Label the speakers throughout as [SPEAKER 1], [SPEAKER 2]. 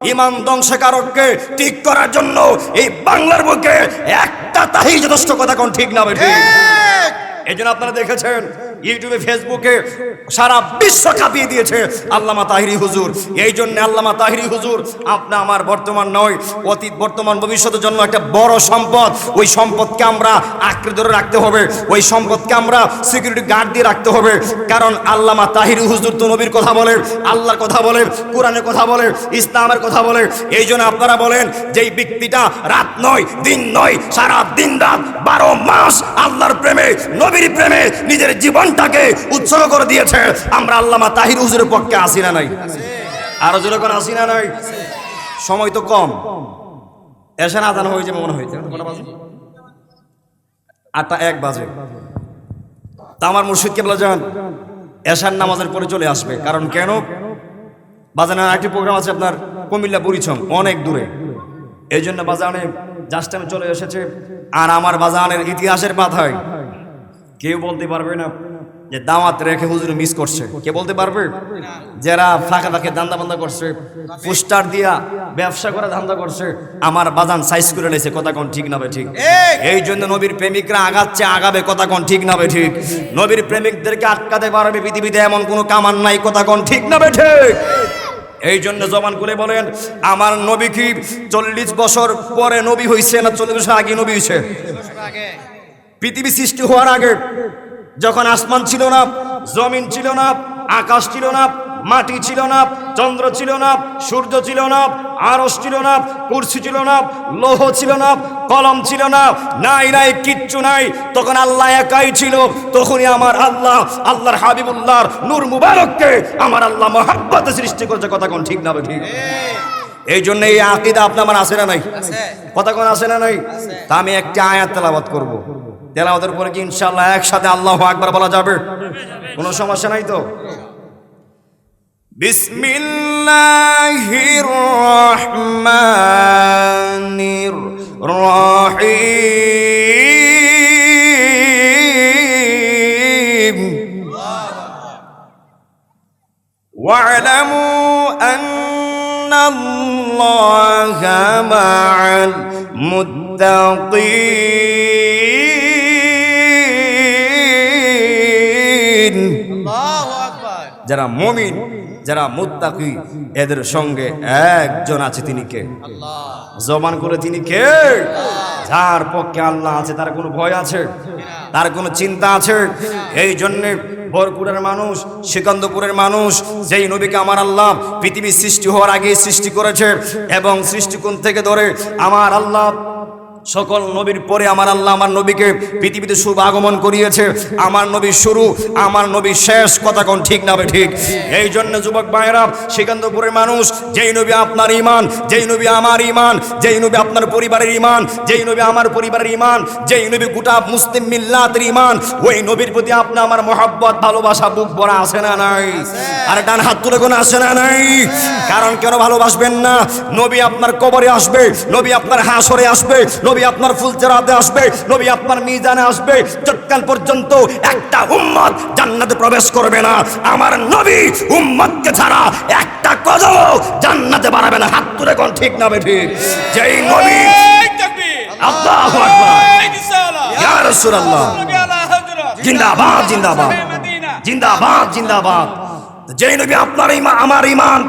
[SPEAKER 1] ইমান ধ্বংসকারককে ঠিক করার জন্য এই বাংলার বুকে একটা তাহি যথেষ্ট কথা কোন ঠিক না বেঠিক এই জন্য আপনারা দেখেছেন ইউটিউবে, ফেসবুকে সারা বিশ্ব কাঁপিয়ে দিয়েছে আল্লামা তাহিরি হুজুর। এই জন্য আল্লামা তাহিরি হুজুর, আপনি আমার বর্তমান নয়, অতীত, বর্তমান ভবিষ্যতের জন্য একটা বড় সম্পদ। ওই সম্পদকে আমরা আঁকড়ে ধরে রাখতে হবে, ওই সম্পদকে আমরা সিকিউরিটি গার্ড দিয়ে রাখতে হবে। কারণ আল্লামা তাহিরি হুজুর তো নবীর কথা বলে, আল্লাহর কথা বলে, কোরআনের কথা বলে, ইসলামের কথা বলে। এই জন্য আপনারা বলেন যে এই ব্যক্তিটা রাত নয়, দিন নয়, সারা দিন রাত বারো মাস আল্লাহর প্রেমে, নবীর প্রেমে নিজের জীবনটাকে উৎসর্গ করে দিয়েছে। আমরা আল্লামা তাহির হুজুরের পক্ষে আসি না নাই? আরও জোরে করে আসি না নাই? সময় তো কম। এসে আদান হয়ে যাবে মনে হয়েছে? আটটা এক বাজে। তা আমার মুর্শিদকে বলে যান। এশার নামাজের পরে চলে আসবে। কারণ কেন? বাজানের আরেকটি প্রোগ্রাম আছে আপনার কুমিল্লা বুড়িছং অনেক দূরে। এই জন্য বাজানে জাস্ট চলে এসেছে। আর আমার বাজানের ইতিহাসের পাথায় কেউ বলতে পারবে না। যে দাওয়াত রেখে হুজুর মিস করছে। কে বলতে পারবে? যারা ফাঁকা ফাঁকে দান্দা বান্দা করছে পোস্টার দিয়া ব্যবসা করে ধান্দা করছে আমার বাজান সাইজ করে লেছে কথা কোন ঠিক না বে ঠিক? এই জন্য নবীর প্রেমিকরা আগাচ্ছে আগাবে কথা কোন ঠিক না বে ঠিক? নবীর প্রেমিকদেরকে আটকাতে পারবে পৃথিবীতে এমন কোনো কামান নাই কথা কোন ঠিক না বে ঠিক? এই জন্য জবান করে বলেন আমার নবী কি চল্লিশ বছর পরে নবী হইছে না চল্লিশ বছর আগে নবী হইছে? পৃথিবী সৃষ্টি হওয়ার আগে। যখন আসমান ছিল না জমিন ছিল না আকাশ ছিল না মাটি ছিল না চন্দ্র ছিল না সূর্য ছিল না আরস ছিল না কুর্সি ছিল না লৌহ ছিল না কলম ছিল না নাই নাই কিচ্ছু নাই তখন আল্লাহ একাই ছিল তখনই আমার আল্লাহ আল্লাহর হাবিবুল্লাহর নূর মুবারককে আমার আল্লাহ মহাব্বতে সৃষ্টি করছে কথা কোন ঠিক না ঠিক এই জন্য এই আকিদা আপনার আছে না নাই কথা কোন আছে না নাই তা আমি একটা আয়াত তেলাওয়াত করব তেলাওয়াতের পরে কি ইনশাআল্লাহ একসাথে আল্লাহ আকবার বলা যাবে কোনো সমস্যা নাই তো বিসমিল্লাহির রহমানির রহিম واعلموا أن الله مع المتقين যারা মমিন যারা মুত্তাকি এদের সঙ্গে একজন আছে তিনি কে? জমান করে তিনি কে? যার পক্ষে আল্লাহ আছে তার কোনো ভয় আছে? তার কোনো চিন্তা আছে? এই জন্যে বরপুরের মানুষ সিকন্দপুরের মানুষ যেই নবীকে আমার আল্লাহ পৃথিবীর সৃষ্টি হওয়ার আগে সৃষ্টি করেছে এবং সৃষ্টিকোণ থেকে ধরে আমার আল্লাহ সকল নবীর পরে আমার আল্লাহ আমার নবীকে পৃথিবীতে শুভ আগমন করিয়েছে। আমার নবী শুরু, আমার নবী শেষ, কথা কোন ঠিক না ঠিক? এই জন্য যুবক ভাইয়েরা, সিকান্দপুরের মানুষ, যেই নবী আপনার ইমান যেই নবী আমার ইমান যেই নবী আপনার পরিবারের ইমান যেই নবী আমার পরিবারের ইমান যেই নবী গোটা মুসলিম মিল্লাতের ইমান ওই নবীর প্রতি আপনি আমার মহাব্বত, ভালোবাসা, বুক ভরা আসে না নাই? আর ডান হাত তুলে কোনো আসে না নাই? কারণ কেন ভালোবাসবেন না? নবী আপনার কবরে আসবে, নবী আপনার হাসরে আসবে, নবী আপনার ফুল ফুলচেরাতে আসবে নবী আপনার মিজানে আসবে। যতকাল পর্যন্ত একটা উম্মত জান্নাতে প্রবেশ করবে না আমার নবী উম্মতকে ছাড়া একটা কদম জান্নাতে বাড়াবে না। হাত তুলে কোন ঠিক না বে ঠিক যেই নবী আল্লাহু আকবার। ইয়া রাসূলুল্লাহ। জিন্দাবাদ জিন্দাবাদ। জিন্দাবাদ। জিন্দাবাদ যেই নবী আপনার ইমান আমার ইমান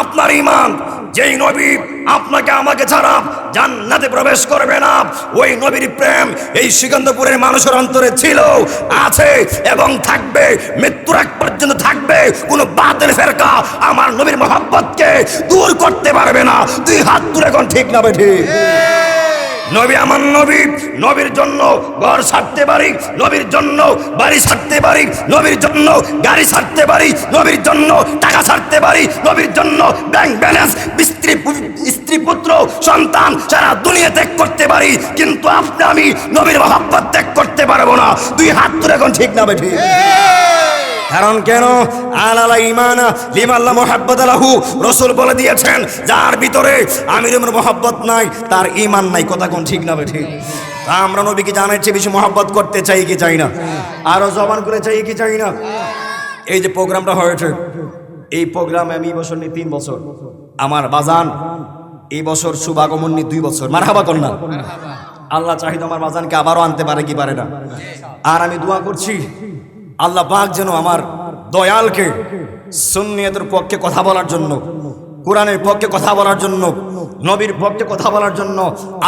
[SPEAKER 1] আপনার ইমান যেই নবী আপনাকে আমাকে ছাড়া জান্নাতে প্রবেশ করবে না। ওই নবীর প্রেম এই সিকন্দপুরের মানুষের অন্তরে ছিল, আছে এবং থাকবে। মৃত্যুর এক পর্যন্ত থাকবে। কোনো বাতিল ফেরকা আমার নবীর মোহাব্বতকে দূর করতে পারবে না। দুই হাত তুলে এখন ঠিক না বেঠি নবী আমার নবী, নবীর জন্য ঘর ছাড়তে পারি, নবীর জন্য বাড়ি ছাড়তে পারি, নবীর জন্য গাড়ি ছাড়তে পারি, নবীর জন্য টাকা ছাড়তে পারি, নবীর জন্য ব্যাংক ব্যালেন্স স্ত্রী স্ত্রী পুত্র, সন্তান সারা দুনিয়া ত্যাগ করতে পারি, কিন্তু আপনি আমি নবীর মহাব্বত ত্যাগ করতে পারব না। দুই হাত তুলে এখন ঠিক না বেঠি? কারণ কেন? আলালা ইমান লিমাল্লা মোহাব্বত আলাহু রসুল বলে দিয়েছেন, যার ভিতরে আমির মোহাব্বত নাই, তার ইমান নাই। কথা কোন ঠিক না ঠিক তা আমরা নবীকে জানার চেয়ে বেশি মোহাব্বত করতে চাই কি চাই না? আরও জবান করে চাই কি চাই না? এই যে প্রোগ্রামটা হয়েছে, এই প্রোগ্রামে আমি বছর নিয়ে তিন বছর। আমার বাজান এই বছর শুভাগমন নিয়ে দুই বছর। মারহাবা কন্যা। আল্লাহ চাহিদা আমার বাজানকে আবারও আনতে পারে কি পারে না। আর আমি দোয়া করছি আল্লাহ পাক যেন আমার দয়ালকে সুন্নিয়তের পক্ষে কথা বলার জন্য, কোরআনের পক্ষে কথা বলার জন্য, নবীর পক্ষে কথা বলার জন্য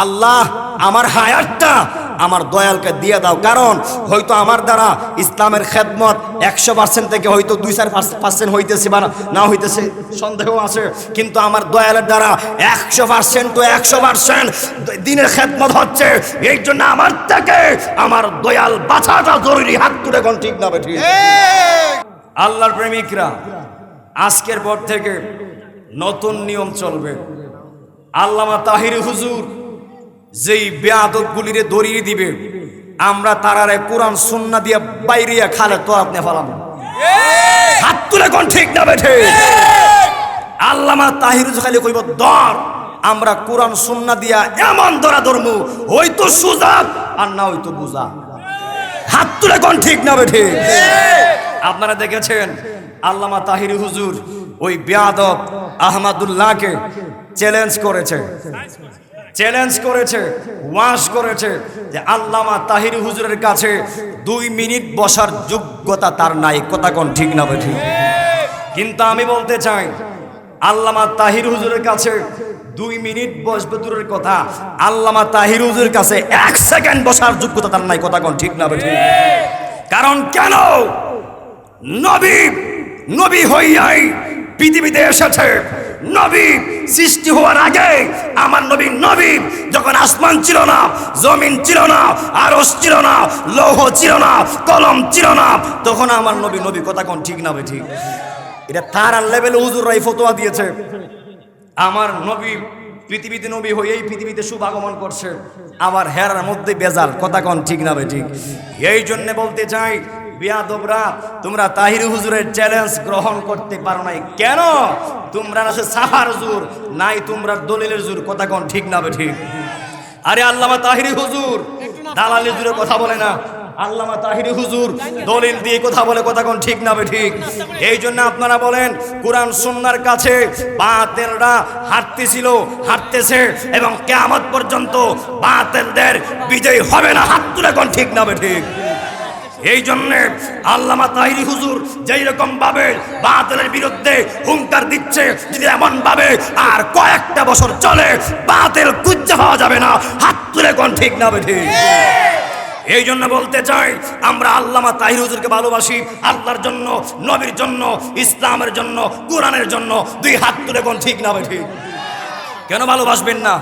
[SPEAKER 1] আল্লাহ আমার হায়াতটা আমার দয়ালকে দিয়ে দাও। কারণ হয়তো আমার দ্বারা ইসলামের খেদমত একশো পার্সেন্ট থেকে হয়তো দুই চার পার্সেন্ট হইতেছে বা না হইতেছে, সন্দেহ আছে। কিন্তু আমার দয়ালের দ্বারা একশো পার্সেন্ট তো একশো পার্সেন্ট দিনের খেদমত হচ্ছে। এই জন্য আমার থেকে আমার দয়াল বাঁচাটা জরুরি। হাত তুলে কোন ঠিক না ঠিক আল্লাহর প্রেমিকরা, আজকের পর থেকে নতুন নিয়ম চলবে। আল্লামা তাহির হুজুর যেই বেয়াদতগুলিরে দড়িয়ে দিবে আমরা তারারে কোরআন সুন্না দিয়ে বাইরিয়া খালে তো আপনি ফেলাবো। হাত তুলে কোন ঠিক না বেঠে? আল্লামা তাহির খালি কইব দর আমরা কোরআন সুন্না দিয়া এমন ধরা ধর্ম হয়তো সুজা আর না হয়তো বুঝা হাত তুলে কোন ঠিক না বেঠে? আপনারা দেখেছেন আল্লামা তাহির হুজুর ওই বেয়াদব আহমাদুল্লাহকে চ্যালেঞ্জ করেছে। চ্যালেঞ্জ করেছে, ওয়াশ করেছে যে আল্লামা তাহির হুজুরের কাছে দুই মিনিট বসার যোগ্যতা তার নাই। কথা কোন ঠিক না ঠিক? কিন্তু আমি বলতে চাই, আল্লামা তাহির হুজুরের কাছে দুই মিনিট বসবে দূরের কথা, আল্লামা তাহির হুজুরের কাছে এক সেকেন্ড বসার যোগ্যতা তার নাই। কথা কোন ঠিক না ঠিক? কারণ কেন? নবী নবী হইয়াই পৃথিবীতে এসেছে। নবী সৃষ্টি হওয়ার আগে আমার নবী নবী যখন আসমান ছিল না, জমিন ছিল না আরস ছিল না, লৌহ ছিল না, কলম ছিল না, তখন আমার নবী নবী কথা কোন ঠিক না ঠিক? এটা তার লেভেলে হুজুররাই ফতোয়া দিয়েছে। আমার নবী পৃথিবীতে নবী হয়ে এই পৃথিবীতে শুভ আগমন করছে। আবার হেরার মধ্যে বেজাল, কথা কোন ঠিক না ঠিক? এই জন্য বলতে চাই বিয়াদবরা তোমরা তাহির হুজুরের চ্যালেঞ্জ গ্রহণ করতে পারো নাই। কেন? তোমরা না সাফার জোর, নাই তোমরা দলিলের জোর। কথা কোন ঠিক না ঠিক আরে আল্লামা তাহিরি হুজুর দালালি জুড়ে কথা বলে না। আল্লামা তাহিরি হুজুর, দলিল দিয়ে কথা বলে, কথা কোন ঠিক না ঠিক এই জন্য আপনারা বলেন, কোরআন সুন্নার কাছে বাতেলরা হাঁটতেছিল হাঁটতেছে এবং কেয়ামত পর্যন্ত বাতেলদের বিজয় হবে না। হাত তুলে কোন ঠিক না ঠিক এই জন্যে আল্লামা তাহিরি হুজুর যেই রকম ভাবে বাতিলের বিরুদ্ধে হুঙ্কার দিচ্ছে, যদি এমন ভাবে আর কয়েকটা বছর চলে, বাতিল কুজ্জা পাওয়া যাবে না, হাত তুলে কোন ঠিক না বেঠে এই জন্য বলতে চাই, আমরা আল্লামা তাহির হুজুরকে ভালোবাসি, আল্লাহর জন্য, নবীর জন্য, ইসলামের জন্য, কোরআনের জন্য, দুই হাত তুলে কোন ঠিক না বেঠে কেন ভালোবাসবেন না?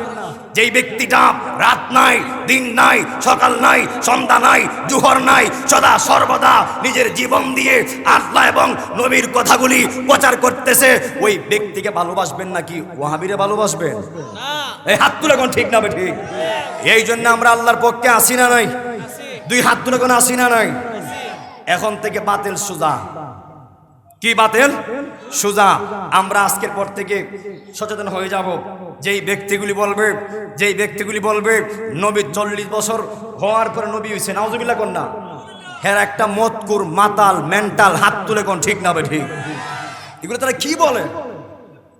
[SPEAKER 1] যেই ব্যক্তিটা রাত নাই, দিন নাই, সকাল নাই, সন্ধ্যা নাই, জুহর নাই, সদা সর্বদা নিজের জীবন দিয়ে আল্লাহ এবং নবীর কথাগুলি প্রচার করতেছে, ওই ব্যক্তিকে ভালোবাসবেন নাকি ওয়াহাবিরে ভালোবাসবেন? এই হাত তুলে কোন ঠিক না ঠিক? এই জন্য আমরা আল্লাহর পক্ষে আসি না নাই? দুই হাত তুলে কোন আসি না নাই? এখন থেকে বাতিল সুজা। কি বাতিল? সুজা, আমরা আজকের পর থেকে সচেতন হয়ে যাব। যেই ব্যক্তিগুলি বলবে, যেই ব্যক্তিগুলি বলবে, নবী চল্লিশ বছর হওয়ার পরে নবী হয়েছে নাওজবিল্লা কন্যা হ্যাঁ একটা মতকুর, মাতাল মেন্টাল হাত তুলে কোন, ঠিক না ঠিক? এগুলো তারা কি বলে?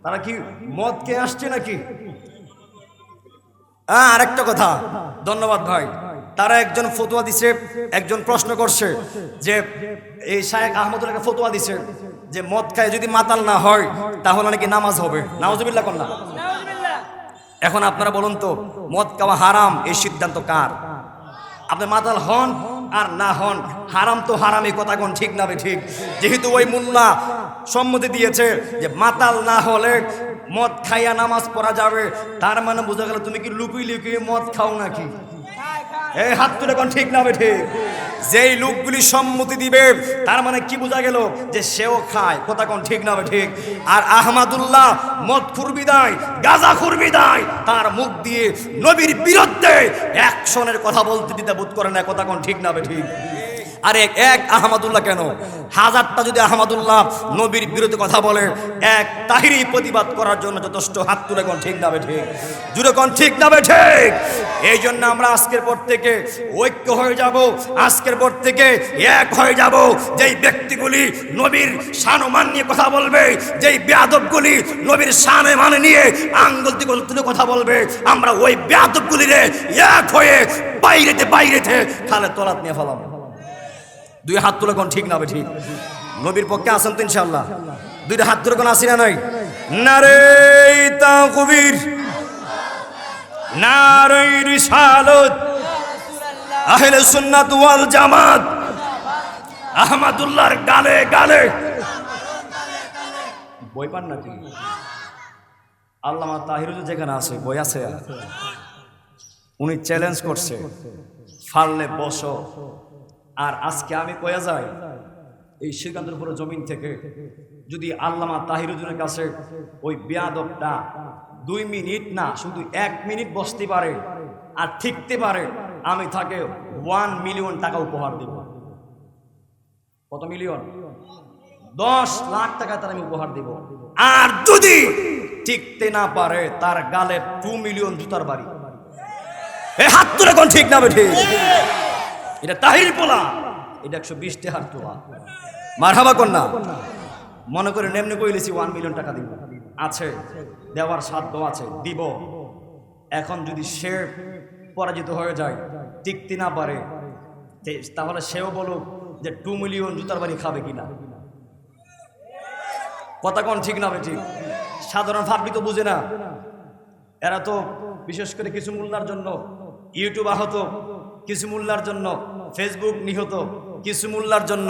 [SPEAKER 1] তারা কি মদ কে আসছে নাকি? হ্যাঁ আরেকটা কথা, ধন্যবাদ ভাই। তারা একজন ফতোয়া দিছে, একজন প্রশ্ন করছে যে, এই শায়েক আহমদুল্লাহকে ফতোয়া দিছে। যে মদ খায় যদি মাতাল না হয় তাহলে নাকি নামাজ হবে। নামাজবিল্লা কন্যা এখন আপনারা বলুন তো মদ খাওয়া হারাম এই সিদ্ধান্ত কার? আপনি মাতাল হন আর না হন হারাম তো হারাম এই কথা কোন ঠিক না ঠিক? যেহেতু ওই মুন্না সম্মতি দিয়েছে যে মাতাল না হলে মদ খাইয়া নামাজ পড়া যাবে তার মানে বোঝা গেল তুমি কি লুকুই লুকিয়ে মদ খাও নাকি? এই হাত তুলে কোন ঠিক না ঠিক যেই লোকগুলি সম্মতি দিবে, তার মানে কি বোঝা গেল যে সেও খায়? কথা কোন ঠিক না ঠিক আর আহমাদুল্লাহ মদ খুরবিদায় গাজা খুরবিদায় তার মুখ দিয়ে নবীর বিরুদ্ধে অ্যাকশনের কথা বলতে দিতে বোধ করে না, কথা কোন ঠিক না ঠিক আরে এক আহমদুল্লাহ কেন? হাজারটা যদি আহমদুল্লাহ নবীর বিরুদ্ধে কথা বলে, এক তাহিরি প্রতিবাদ করার জন্য যথেষ্ট হাত তুলে কোন ঠিক যাবে ঠিক জুড়ে কোন ঠিক যাবে ঠিক এই জন্য আমরা আজকের পর থেকে ঐক্য হয়ে যাব, আজকের পর থেকে এক হয়ে যাব। যেই ব্যক্তিগুলি নবীর সানমান নিয়ে কথা বলবে, যেই বেয়াদবগুলি নবীর সানে মানে নিয়ে আঙ্গুল থেকে তুলে কথা বলবে, আমরা ওই বেয়াদবগুলিরে এক হয়ে বাইরেতে বাইরেতে তাহলে তলাত নিয়ে ফেলাম দুই হাত তুলে কোন ঠিক না ঠিক? নবীর পক্ষে আসেন তো ইনশাল্লাহ দুইটা হাত তুলে কোন আসি না নাই? নারে তা কবির নারে রিসালত, আহলে সুন্নাত ওয়াল জামাত, আহমদুল্লাহর গালে গালে। বই পান নাকি? আল্লামা তাহিরুল যেখানে আছে, বই আছে? উনি চ্যালেঞ্জ করছে ফাললে বসো। আর আজকে আমি কয়ে যাই, এই শ্রীকান্তের পুরো জমিন থেকে যদি আল্লামা তাহিরুদ্দিনের কাছে ওই বেয়াদবটা দুই মিনিট না, শুধু এক মিনিট বসতে পারে আর ঠিকতে পারে। আমি তাকে ওয়ান মিলিয়ন টাকা উপহার দিব। কত মিলিয়ন দশ লাখ টাকা তার আমি উপহার দিব। আর যদি ঠিকতে না পারে, তার গালে টু মিলিয়ন জুতার বাড়ি। এ হাত তুলে কোন ঠিক না বেঠে? এটা তাহির পোলা। এটা একশো বিশ টেহার তোলা। মার হাবা কন্যা। মনে করে নেমনে কইলেছি ওয়ান মিলিয়ন টাকা দিব। আছে। দেওয়ার সাধ্য আছে, দিব। এখন যদি সে পরাজিত হয়ে যায় টিকতে না পারে। তাহলে সেও বলুক যে টু মিলিয়ন জুতার বাড়ি খাবে কিনা। কথা কোন ঠিক না ঠিক? সাধারণ ফাবলি তো বুঝে না। এরা তো বিশেষ করে কিছু মূল্যার জন্য, ইউটিউব আহত, কিছু মূল্যার জন্য ফেসবুক নিহত কিছু মূল্যার জন্য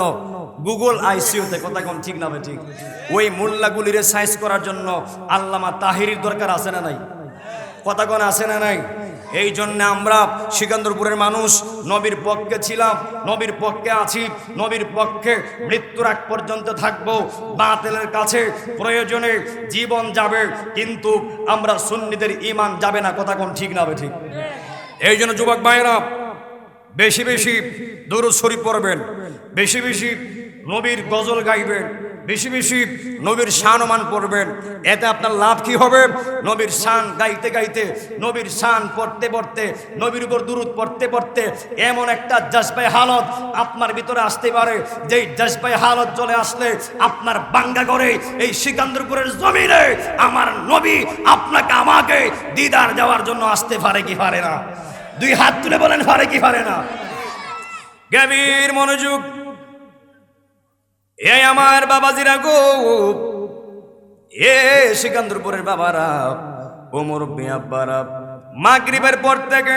[SPEAKER 1] গুগল আইসিউতে, কথা কোন ঠিক না ঠিক। ওই মূল্যাগুলিরে সাইজ করার জন্য আল্লামা তাহিরির দরকার আছে না নাই? কথা কোন, আছে না নাই? এই জন্য আমরা সিকান্দরপুরের মানুষ, নবীর পক্ষে ছিলাম, নবীর পক্ষে আছি, নবীর পক্ষে মৃত্যুর আগ পর্যন্ত থাকব। বাতিলের কাছে প্রয়োজনে জীবন যাবে, কিন্তু আমরা সুন্নিদের ইমান যাবে না, কথা কোন ঠিক না ঠিক। এই জন্য যুবক ভাইরা বেশি বেশি দরুদ শরীফ পড়বেন, বেশি বেশি নবীর গজল গাইবেন, বেশি বেশি নবীর শানমান পড়বেন। এতে আপনার লাভ কি হবে? নবীর শান গাইতে গাইতে, নবীর শান পড়তে পড়তে, নবীর উপর দুরুদ পড়তে পড়তে এমন একটা জজবাই হালত আপনার ভিতরে আসতে পারে, যেই জজবাই হালত চলে আসলে আপনার বাঙ্গা করে, এই সিকান্দরপুরের জমিনে আমার নবী আপনাকে, আমাকে দিদার যাওয়ার জন্য আসতে পারে কি পারে না? দুই হাত তুলে বলেন, পারে কি পারে না? গভীর মনোযোগ। এই আমার বাবাজিরা গো। এ সিকান্দরপুরের বাবারা ওমর আব্বারা। মাগরিবের পর থেকে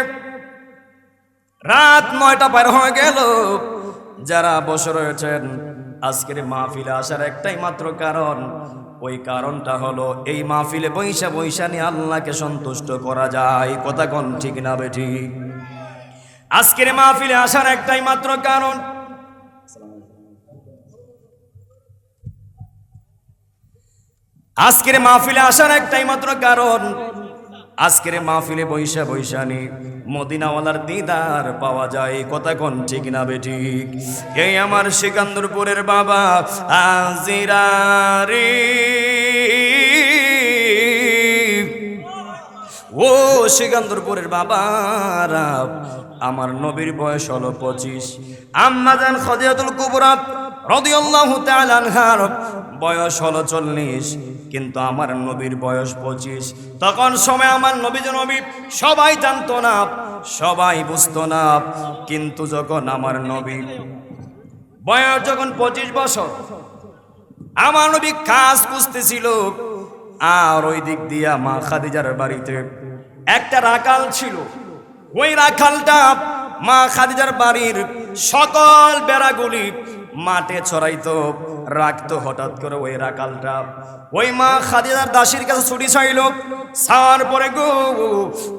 [SPEAKER 1] রাত নয়টা পার হয়ে গেল। যারা বসে রয়েছেন, আজকের মাহফিলে আসার একটাই মাত্র কারণ ওই কারণটা হলো, এই মাহফিলে বৈশা বৈশা নিয়ে আল্লাহকে সন্তুষ্ট করা যায়। কথা কোন ঠিক না বেঠি আজকের মাহফিলে আসার একটাই মাত্র কারণ। আজকের মাহফিলে আসার একটাই মাত্র কারণ আজকের মাহফিলে বৈশা বৈশানি মদিনাওয়ালার দিদার পাওয়া যায়। কথা কোন ঠিক না বে ঠিক? এই আমার সিকান্দরপুরের বাবা আজিরারি ও সিকান্দরপুরের বাবারা আমার নবীর বয়স হলো পঁচিশ। আম্মাজান খদিয়াতুল কুবরা রদিয়াল্লাহু তাআলা আনহার বয়স হলো চল্লিশ। কিন্তু আমার নবীর বয়স পঁচিশ। তখন সময় আমার নবী নবী সবাই জানতো না, সবাই বুঝতো না। কিন্তু যখন আমার নবী বয়স যখন পঁচিশ বছর, আমার নবী কাজ খুঁজতেছিল আর ওই দিক দিয়া মা খাদিজার বাড়িতে একটা রাখাল ছিল। ওই রাখালটা মা খাদিজার বাড়ির সকল বেড়াগুলি মাঠে ছড়াইতো, রাখতো হঠাৎ করে ওই রাখালটা ওই মা খাদিজার দাসীর কাছে ছুটি চাইল। সার পরে গো,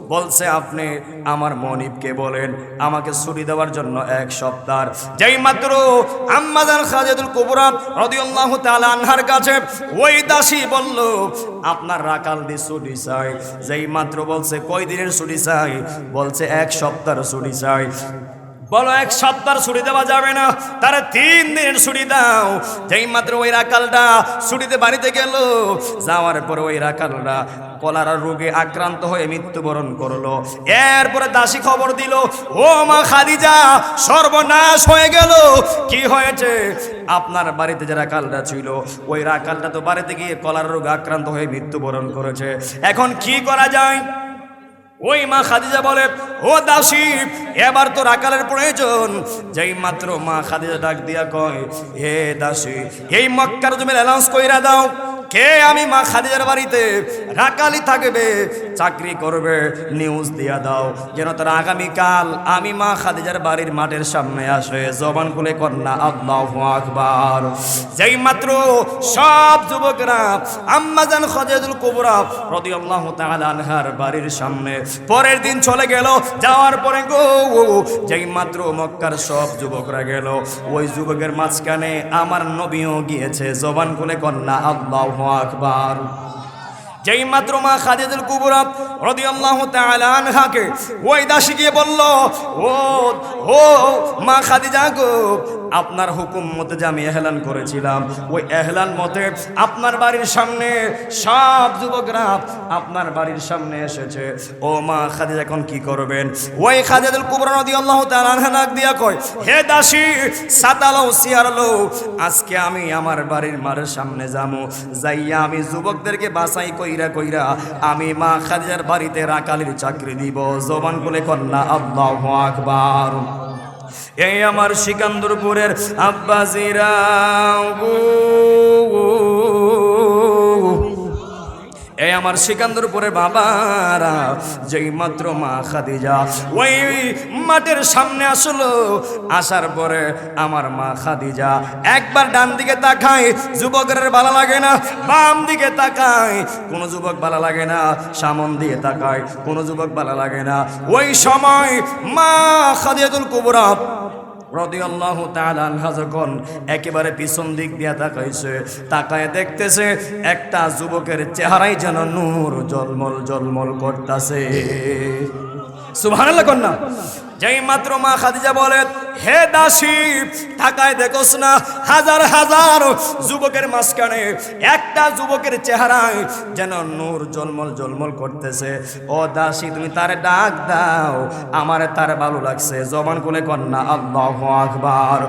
[SPEAKER 1] বলছে, আপনি আমার মনিবকে বলেন, আমাকে ছুটি দেওয়ার জন্য এক সপ্তাহ। যেই মাত্র আম্মাদার খাদিজাতুল কুবরা রাদিয়াল্লাহু তাআলা আনহার কাছে, ওই দাসী বলল, আপনার রাকাল দি ছুটি চাই। যেই মাত্র বলছে কয় দিনের ছুটি চাই? বলছে, এক সপ্তাহ ছুটি চাই। বলো, এক সপ্তাহ ছুটি দেওয়া যাবে না। তারা তিন দিনের ছুটি দাও। যেই মাত্র ওই রাকালটা ছুটিতে বাড়িতে গেল, যাওয়ার পরে ওই রাকালটা কলারা রোগে আক্রান্ত হয়ে মৃত্যুবরণ করল। এরপরে দাসী খবর দিল, ও মা খাদিজা, সর্বনাশ হয়ে গেল। কি হয়েছে? আপনার বাড়িতে যে রাকালটা ছিল, ওই রাকালটা তো বাড়িতে গিয়ে কলার রোগে আক্রান্ত হয়ে মৃত্যুবরণ করেছে। এখন কি করা যায়? ওই মা খাদিজা বলে, ও দাসী, এবার তোর আকালের প্রয়োজন। যেই মাত্র মা খাদিজা ডাক দিয়া কয় হে দাসী, এই মক্কার তুমি অ্যানাউন্স কইরা দাও। কে আমি মা খাদিজার বাড়িতে? রাকালি থাকবে, চাকরি করবে নিউজ দিয়া দাও। যেন তারা আগামীকাল আমি মা খাদিজার বাড়ির মাঠের সামনে আসে, জবান খুলে কন্যা আল্লাহ আকবার। যেই মাত্র সব যুবকরা আম্মাজান খাদিজাতুল কুবরা রাদিয়াল্লাহু তাআলা আনহার বাড়ির সামনে পরের দিন চলে গেল, যাওয়ার পরে গো, যেই মাত্র মক্কার সব যুবকরা গেল, ওই যুবকের মাঝখানে আমার নবীও গিয়েছে, জবান খুলে কন্যা আল্লাহু আকবার। যেই মাত্র মা খাদিদুল কুবরা ওই দাসী গিয়ে বলল, ও ও মা খাদিজা গো, আপনার হুকুম মতে যে আমি এহলান করেছিলাম। ওই এহলান মতে আপনার বাড়ির সামনে সব যুবকরা আপনার বাড়ির সামনে এসেছে। ও মা খাদিজা, এখন কি করবেন? ওই খাদিজাতুল কুবরা রাদিয়াল্লাহু তাআলা আনহা ডাক দিয়া কয়, হে দাসী সাতালো সিয়ারলো, আজকে আমি আমার বাড়ির মারের সামনে যাব যাইয়া আমি যুবকদেরকে বাসাই কইরা কইরা আমি মা খাদিজার বাড়িতে রাকালির চাকরি দিব জবান কোলে কন্যা আল্লাহ আকবার। এই আমার সিকান্দরপুরের আব্বাসিরা এই আমার সিকান্দরপুরের বাবারা, যেই মাত্র মা খাদিজা, ওই মাঠের সামনে আসলো। আসার পরে আমার মা খাদিজা একবার ডান দিকে তাকায়, যুবকের ভালো লাগে না, বাম দিকে তাকায়। কোনো যুবক ভালো লাগে না, সামন দিয়ে তাকায়। কোনো যুবক ভালো লাগে না। ওই সময় মা খাদিজাতুল কুবরা রদিয়াল্লাহু তাআলা আনহা যখন একেবারে পিছন দিক দিয়ে তাকাইছে, তাকায় দেখতেছে একটা যুবকের চেহারাই যেন নূর, জলমল জলমল করতাছে। সুবহানাল্লাহ কন্যা। যেই মাত্র মা খাদিজা বলে, হে দাসী তাকায় দেখোস না, হাজার হাজার যুবকের মাঝখানে একটা যুবকের চেহারায় যেন নূর জলমল জলমল করতেছে। ও দাসী, তুমি তার ডাক দাও, আমার তার ভালো লাগছে। জবান কোলে কন্যা আল্লাহ আকবার।